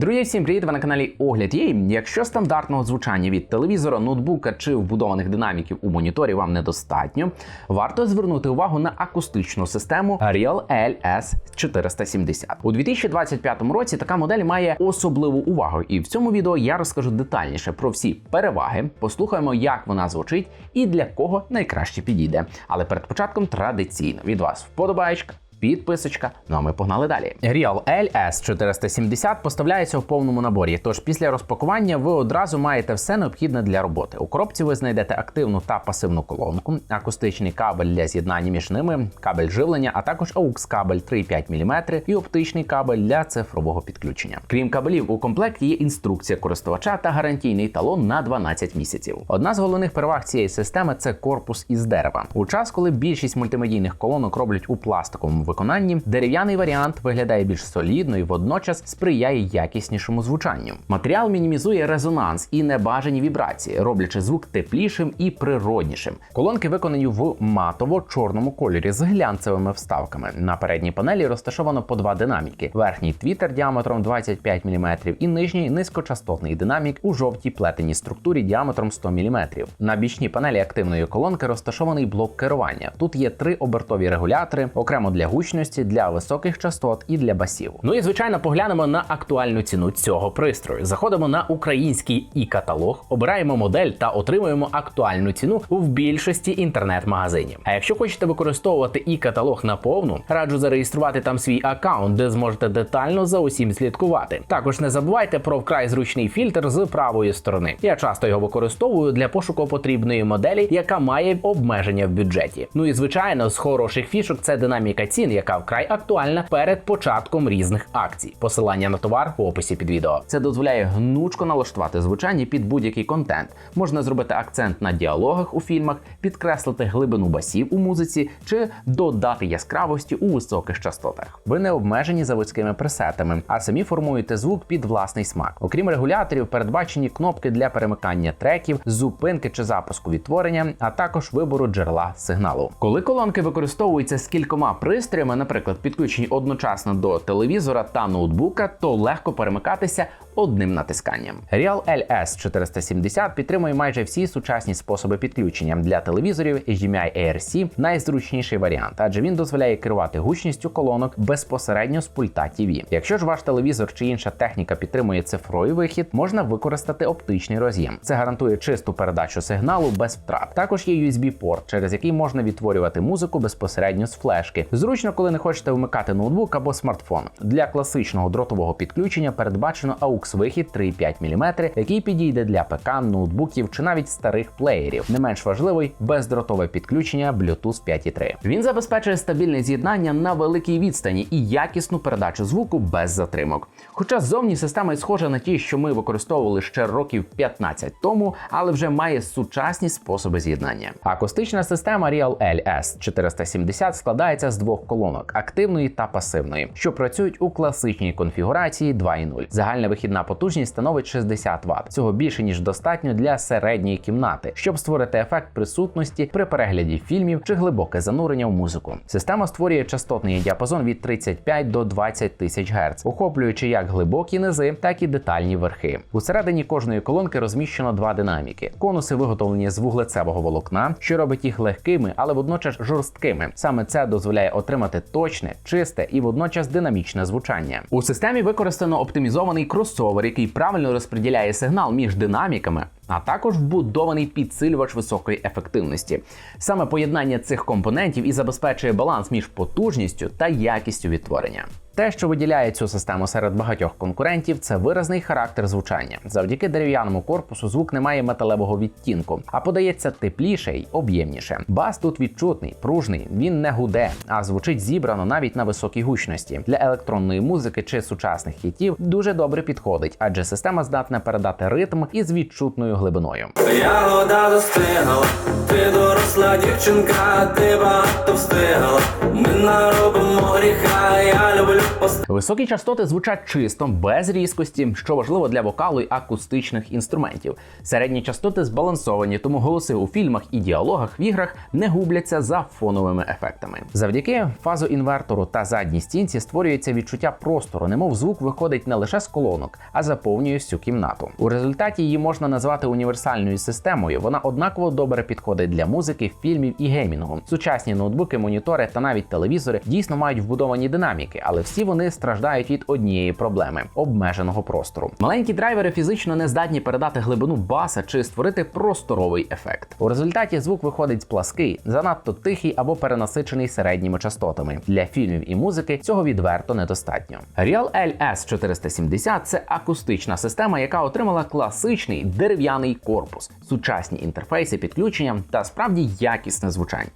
Друзі, всім привіт! Ви на каналі Огляд є. Якщо стандартного звучання від телевізора, ноутбука чи вбудованих динаміків у моніторі вам недостатньо, варто звернути увагу на акустичну систему Real LS 470. У 2025 році така модель має особливу увагу, і в цьому відео я розкажу детальніше про всі переваги, послухаємо, як вона звучить і для кого найкраще підійде. Але перед початком традиційно від вас вподобаєчка підписочка. Ну а ми погнали далі. Real LS 470 поставляється в повному наборі. Тож після розпакування ви одразу маєте все необхідне для роботи. У коробці ви знайдете активну та пасивну колонку, акустичний кабель для з'єднання між ними, кабель живлення, а також AUX кабель 3,5 мм і оптичний кабель для цифрового підключення. Крім кабелів, у комплекті є інструкція користувача та гарантійний талон на 12 місяців. Одна з головних переваг цієї системи це корпус із дерева. У час, коли більшість мультимедійних колонок роблять у пластиковому виконанні, дерев'яний варіант виглядає більш солідно і водночас сприяє якіснішому звучанню. Матеріал мінімізує резонанс і небажані вібрації, роблячи звук теплішим і природнішим. Колонки виконані в матово-чорному кольорі з глянцевими вставками. На передній панелі розташовано по два динаміки: верхній твітер діаметром 25 мм і нижній низькочастотний динамік у жовтій плетеній структурі діаметром 100 мм. На бічній панелі активної колонки розташований блок керування. Тут є три обертові регулятори, окремо для гучності, для високих частот і для басів. Ну і звичайно, поглянемо на актуальну ціну цього пристрою. Заходимо на український і-каталог, обираємо модель та отримуємо актуальну ціну в більшості інтернет-магазинів. А якщо хочете використовувати і-каталог наповну, раджу зареєструвати там свій аккаунт, де зможете детально за усім слідкувати. Також не забувайте про вкрай зручний фільтр з правої сторони. Я часто його використовую для пошуку потрібної моделі, яка має обмеження в бюджеті. Ну і звичайно, з хороших фішок це динаміка цін, яка вкрай актуальна перед початком різних акцій. Посилання на товар в описі під відео. Це дозволяє гнучко налаштувати звучання під будь-який контент. Можна зробити акцент на діалогах у фільмах, підкреслити глибину басів у музиці чи додати яскравості у високих частотах. Ви не обмежені заводськими пресетами, а самі формуєте звук під власний смак. Окрім регуляторів, передбачені кнопки для перемикання треків, зупинки чи запуску відтворення, а також вибору джерела сигналу. Коли колонки використовуються з кількома пристроями, наприклад, підключені одночасно до телевізора та ноутбука, то легко перемикатися одним натисканням. Real LS 470 підтримує майже всі сучасні способи підключення для телевізорів HDMI ARC найзручніший варіант, адже він дозволяє керувати гучністю колонок безпосередньо з пульта TV. Якщо ж ваш телевізор чи інша техніка підтримує цифровий вихід, можна використати оптичний роз'єм. Це гарантує чисту передачу сигналу без втрат. Також є USB-порт, через який можна відтворювати музику безпосередньо з флешки. Зручно, коли не хочете вмикати ноутбук або смартфон. Для класичного дротового підключення передбачено AUX-вихід 3,5 мм, який підійде для ПК, ноутбуків чи навіть старих плеєрів. Не менш важливий бездротове підключення Bluetooth 5.3. Він забезпечує стабільне з'єднання на великій відстані і якісну передачу звуку без затримок. Хоча зовні система схожа на ті, що ми використовували ще років 15 тому, але вже має сучасні способи з'єднання. Акустична система Real LS 470 складається з двох колонок активної та пасивної, що працюють у класичній конфігурації 2.0. Загальна вихідна потужність становить 60 Вт. Цього більше ніж достатньо для середньої кімнати, щоб створити ефект присутності при перегляді фільмів чи глибоке занурення в музику. Система створює частотний діапазон від 35 до 20 тисяч Гц, охоплюючи як глибокі низи, так і детальні верхи. Усередині кожної колонки розміщено два динаміки. Конуси виготовлені з вуглецевого волокна, що робить їх легкими, але водночас жорсткими. Саме це дозволяє отримати точне, чисте і водночас динамічне звучання. У системі використано оптимізований кросовер, який правильно розподіляє сигнал між динаміками. А також вбудований підсилювач високої ефективності. Саме поєднання цих компонентів і забезпечує баланс між потужністю та якістю відтворення. Те, що виділяє цю систему серед багатьох конкурентів, це виразний характер звучання. Завдяки дерев'яному корпусу звук не має металевого відтінку, а подається тепліше й об'ємніше. Бас тут відчутний, пружний, він не гуде, а звучить зібрано навіть на високій гучності. Для електронної музики чи сучасних хітів дуже добре підходить, адже система здатна передати ритм із відчутною глибиною. Ягода достигала, ти доросла дівчинка, ти багато встигала. Ми наробимо гріха, я люблю пос... Високі частоти звучать чисто, без різкості, що важливо для вокалу й акустичних інструментів. Середні частоти збалансовані, тому голоси у фільмах і діалогах в іграх не губляться за фоновими ефектами. Завдяки фазоінвертору та задній стінці створюється відчуття простору, немов звук виходить не лише з колонок, а заповнює всю кімнату. У результаті її можна назвати універсальною системою. Вона однаково добре підходить для музики, фільмів і геймінгу. Сучасні ноутбуки, монітори та навіть телевізори дійсно мають вбудовані динаміки, але всі вони страждають від однієї проблеми обмеженого простору. Маленькі драйвери фізично не здатні передати глибину баса чи створити просторовий ефект. У результаті звук виходить плаский, занадто тихий або перенасичений середніми частотами. Для фільмів і музики цього відверто недостатньо. Real L S470 – це акустична система, яка отримала класичний дерев'яний корпус, сучасні інтерфейси підключення та справді якісне звучання.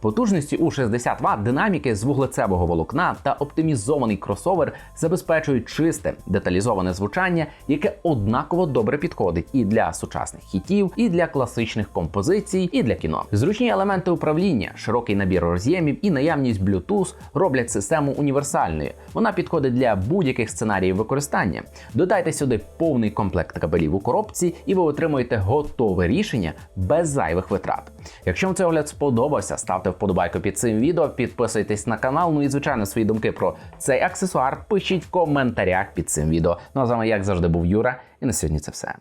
Потужності у 60 Вт динаміки з вуглецевого волокна та оптимізований кросовер забезпечують чисте деталізоване звучання, яке однаково добре підходить і для сучасних хітів, і для класичних композицій, і для кіно. Зручні елементи управління, широкий набір роз'ємів і наявність Bluetooth роблять систему універсальною. Вона підходить для будь-яких сценаріїв використання. Додайте сюди повний комплект кабелів у коробці, і ви отримуєте готове рішення без зайвих витрат. Якщо вам цей огляд сподобався, ставте вподобайку під цим відео, підписуйтесь на канал. Ну і звичайно свої думки про цей аксесуар пишіть в коментарях під цим відео. Ну а з вами, як завжди, був Юра, і на сьогодні це все.